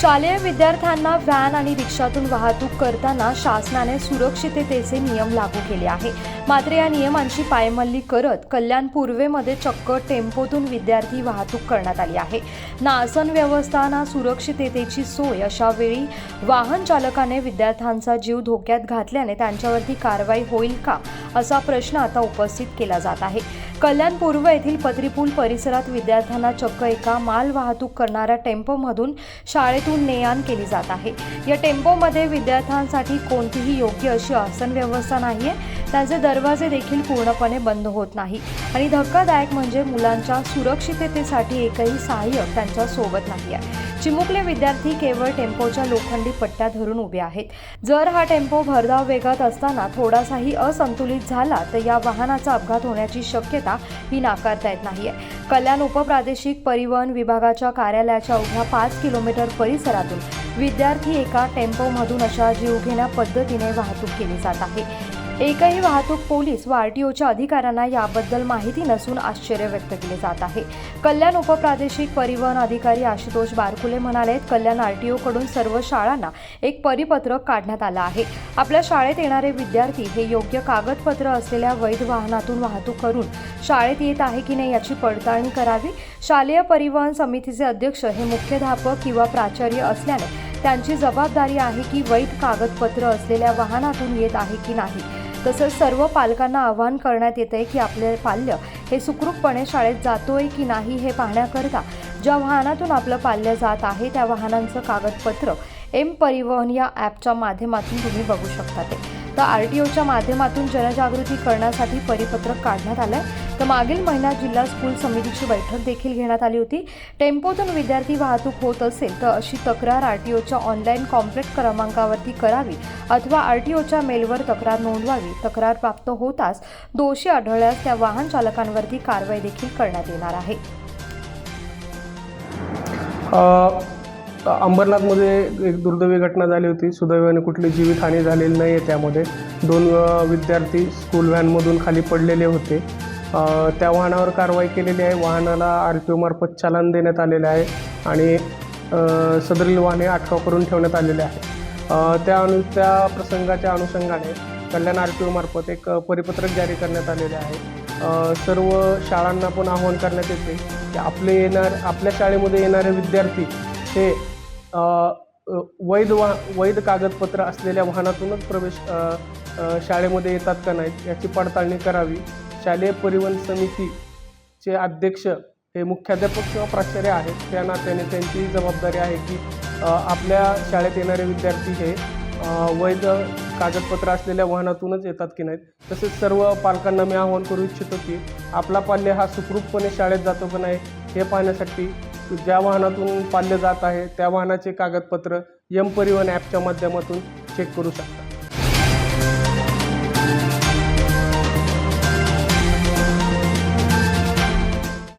शालेय विद्यार्थ्यांना व्हॅन आणि रिक्षातून वाहतूक करताना शासनाने सुरक्षिततेचे नियम लागू केले आहे. मात्र या नियमांची पायमल्ली करत कल्याण पूर्वेमध्ये चक्क टेम्पोतून विद्यार्थी वाहतूक करण्यात आली आहे. ना आसन व्यवस्था ना सुरक्षिततेची सोय अशा वेळी वाहन चालकाने विद्यार्थ्यांचा जीव धोक्यात घातल्याने त्यांच्यावरती कारवाई होईल का असा प्रश्न आता उपस्थित केला जात आहे. कल्याण पूर्व येथील पदरीपूल परिसरात विद्यार्थ्यांना चक्क एका माल वाहतूक करणाऱ्या टेम्पोमधून शाळेतून ने आण केली जात आहे. या टेम्पोमध्ये विद्यार्थ्यांसाठी कोणतीही योग्य अशी आसन व्यवस्था आहे त्यांचे दरवाजे देखील पूर्णपणे बंद होत नाही. आणि धक्कादायक म्हणजे मुलांच्या सुरक्षिततेसाठी एकही सहाय्यक त्यांच्यासोबत नाही आहे चिमुकले विद्यार्थी केवळ टेम्पोच्या लोखंडी पट्ट्या धरून उभे आहेत. जर हा टेम्पो भरधाव वेगात असताना थोडासाही असंतुलित झाला तर या वाहनाचा अपघात होण्याची शक्यता ही नाकारता येत नाहीये. कल्याण उपप्रादेशिक परिवहन विभागाच्या कार्यालयाच्या उभ्या पाच किलोमीटर परिसरातून विद्यार्थी एका टेम्पोमधून अशा जीवघेण्या पद्धतीने वाहतूक केली जात आहे. एकही वाहतूक पोलीस व आरटीओच्या अधिकाऱ्यांना याबद्दल माहिती नसून आश्चर्य व्यक्त केले जात आहे. कल्याण उपप्रादेशिक परिवहन अधिकारी आशुतोष बारकुले म्हणाले कल्याण आरटीओ कडून सर्व शाळांना एक परिपत्रक काढण्यात आलं आहे. आपल्या शाळेत येणारे विद्यार्थी हे योग्य कागदपत्र असलेल्या वैध वाहनातून वाहतूक करून शाळेत येत आहे की नाही याची पडताळणी करावी. शालेय परिवहन समितीचे अध्यक्ष हे मुख्याध्यापक किंवा प्राचार्य असल्याने त्यांची जबाबदारी आहे की वैध कागदपत्र असलेल्या वाहनातून येत आहे की नाही. तसंच सर्व पालकांना आवाहन करण्यात येत आहे की आपले पाल्य हे सुखरूपपणे शाळेत जातोय की नाही हे पाहण्याकरता ज्या वाहनातून आपलं पाल्य जात आहे त्या वाहनांचं कागदपत्र एम परिवहन या ॲपच्या माध्यमातून तुम्ही बघू शकता ते. तर आर टी ओच्या माध्यमातून जनजागृती करण्यासाठी परिपत्रक काढण्यात आलं आहे तर मागील महिन्यात जिल्हा स्कूल समितीची बैठक देखील घेण्यात आली होती. टेम्पोतून विद्यार्थी वाहतूक होत असेल तर अशी तक्रार आर टी ओच्या ऑनलाईन कॉम्प्लेट क्रमांकावरती करावी अथवा आर टी ओच्या मेलवर तक्रार नोंदवावी. तक्रार प्राप्त होताच दोषी आढळल्यास त्या वाहन चालकांवरती कारवाई देखील करण्यात येणार आहे. अंबरनाथमध्ये एक दुर्दैवी घटना झाली होती. सुदैवाने कुठली जीवितहानी झालेली नाही आहे त्यामध्ये. दोन विद्यार्थी स्कूल व्हॅनमधून खाली पडलेले होते. त्या वाहनावर कारवाई केलेली आहे. वाहनाला आर टी ओमार्फत चालन देण्यात आलेले आहे आणि सदरील वाहने अटकाव करून ठेवण्यात आलेले आहे त्या अनु त्या प्रसंगाच्या अनुषंगाने कल्याण आर टी ओमार्फत एक परिपत्रक जारी करण्यात आलेले आहे. सर्व शाळांना पण आवाहन करण्यात येते की आपले येणार आपल्या शाळेमध्ये येणारे विद्यार्थी हे वैध वा वैध कागदपत्र असलेल्या वाहनातूनच प्रवेश शाळेमध्ये येतात का नाहीत याची पडताळणी करावी. शालेय परिवहन समितीचे अध्यक्ष हे मुख्याध्यापक किंवा प्राचार्य आहेत. त्या नात्याने त्यांची जबाबदारी आहे की आपल्या शाळेत येणारे विद्यार्थी हे वैध कागदपत्र असलेल्या वाहनातूनच येतात की नाहीत. तसेच सर्व पालकांना मी आवाहन करू इच्छितो की आपला पाल्य हा सुखरूपपणे शाळेत जातो का नाही हे पाहण्यासाठी ज्या वाहनातून पाल्य जात आहे त्या वाहनाचे कागदपत्र यम परिवहन ॲपच्या माध्यमातून चेक करू शकता.